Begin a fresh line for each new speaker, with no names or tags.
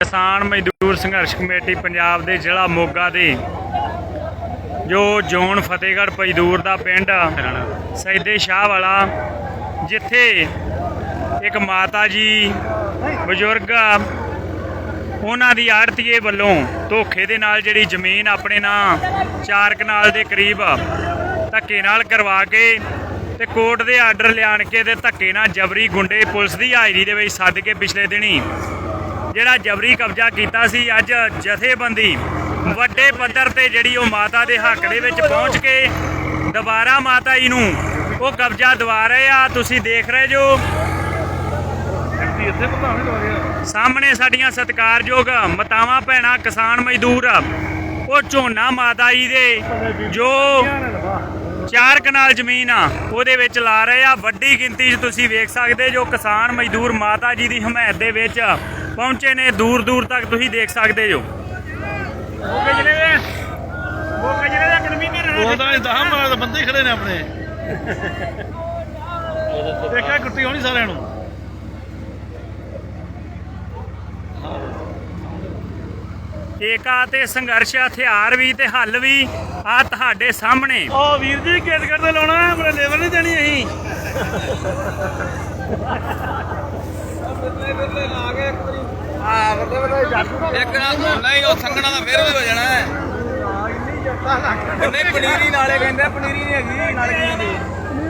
ਕਿਸਾਨ ਮਜ਼ਦੂਰ ਸੰਘਰਸ਼ ਕਮੇਟੀ ਪੰਜਾਬ ਦੇ ਜ਼ਿਲ੍ਹਾ ਮੋਗਾ ਦੇ, ਜੋ ਜ਼ੋਨ ਫਤਿਹਗੜ੍ਹ ਮਜ਼ਦੂਰ ਦਾ ਪਿੰਡ ਸੈਦੇ ਸ਼ਾਹ ਵਾਲਾ, ਜਿੱਥੇ ਇੱਕ ਮਾਤਾ ਜੀ ਬਜ਼ੁਰਗ ਉਹਨਾਂ ਦੀ ਆੜਤੀਏ ਵੱਲੋਂ ਧੋਖੇ ਦੇ ਨਾਲ ਜਿਹੜੀ ਜ਼ਮੀਨ ਆਪਣੇ ਨਾਂ ਚਾਰ ਕਨਾਲ ਦੇ ਕਰੀਬ ਧੱਕੇ ਨਾਲ ਕਰਵਾ ਕੇ ਤੇ ਕੋਰਟ ਦੇ ਆਰਡਰ ਲਿਆਣ ਕੇ ਤੇ ਧੱਕੇ ਨਾਲ ਜਬਰੀ ਗੁੰਡੇ ਪੁਲਿਸ ਦੀ ਹਾਜ਼ਰੀ ਦੇ ਵਿੱਚ ਸੱਦ ਕੇ ਪਿਛਲੇ ਦਿਨੀ ਜਿਹੜਾ ਜਬਰੀ ਕਬਜ਼ਾ ਕੀਤਾ ਸੀ ਅੱਜ ਜਥੇਬੰਦੀ ਵੱਡੇ ਪੱਧਰ ਤੇ ਜਿਹੜੀ ਉਹ ਮਾਤਾ ਦੇ ਹੱਕ ਦੇ ਵਿੱਚ ਪਹੁੰਚ ਕੇ ਦੁਬਾਰਾ ਮਾਤਾ ਜੀ ਨੂੰ ਉਹ ਕਬਜ਼ਾ ਦਵਾ ਰਹੇ ਆ। ਤੁਸੀਂ ਦੇਖ ਰਹੇ ਜੋ ਸਾਹਮਣੇ ਸਾਡੀਆਂ ਸਤਿਕਾਰਯੋਗ ਮਤਾਵਾਂ, ਭੈਣਾਂ, ਕਿਸਾਨ ਮਜ਼ਦੂਰ, ਉਹ ਝੋਨਾ ਮਾਤਾ ਜੀ ਦੇ ਜੋ ਚਾਰ ਕਨਾਲ ਜ਼ਮੀਨ ਆ, ਉਹਦੇ ਵਿੱਚ ਲਾ ਰਹੇ ਆ। ਵੱਡੀ ਗਿਣਤੀ 'ਚ ਤੁਸੀਂ ਵੇਖ ਸਕਦੇ ਜੋ ਕਿਸਾਨ ਮਜ਼ਦੂਰ ਮਾਤਾ ਜੀ ਦੀ ਹਮਾਇਤ ਦੇ ਵਿੱਚ ਪਹੁੰਚੇ ਨੇ ਦੂਰ ਦੂਰ ਤੱਕ ਤੁਸੀਂ ਦੇਖ ਸਕਦੇ ਜੋ। ਮੋਗੇ ਜ਼ਿਲ੍ਹੇ ਦੇ ਮੋਗੇ ਜ਼ਿਲ੍ਹੇ ਦਾ ਕਨਵੀਨਰ
ਉਹ ਤਾਂ ਦਹਾਂ ਮਾਰ ਬੰਦੇ ਹੀ ਖੜੇ ਨੇ ਆਪਣੇ। ਦੇਖਿਆ ਗੁੱਟੀ ਹੋਣੀ ਸਾਰਿਆਂ ਨੂੰ।
ਏਕਾ ਤੇ ਸੰਘਰਸ਼ ਹਥਿਆਰ ਵੀ ਤੇ ਹੱਲ ਵੀ ਆ ਤੁਹਾਡੇ ਸਾਹਮਣੇ।
ਉਹ ਵੀਰ ਜੀ ਕੇਸ ਕਰਦੇ ਲਾਉਣਾ ਆਪਣੇ ਲੇਬਰ ਨਹੀਂ ਦੇਣੀ ਅਸੀਂ।
ਇੱਕ ਨਹੀਂ ਉਹ ਸੰਗਣਾ ਦਾ ਫੇਰ ਵੀ ਹੋ ਜਾਣਾ ਹੈ। ਨਹੀਂ ਪਨੀਰੀ ਨਾਲੇ ਕਹਿੰਦੇ ਪਨੀਰੀ ਨਹੀਂ ਹੈਗੀ ਨਾਲੇ ਕਹਿੰਦੇ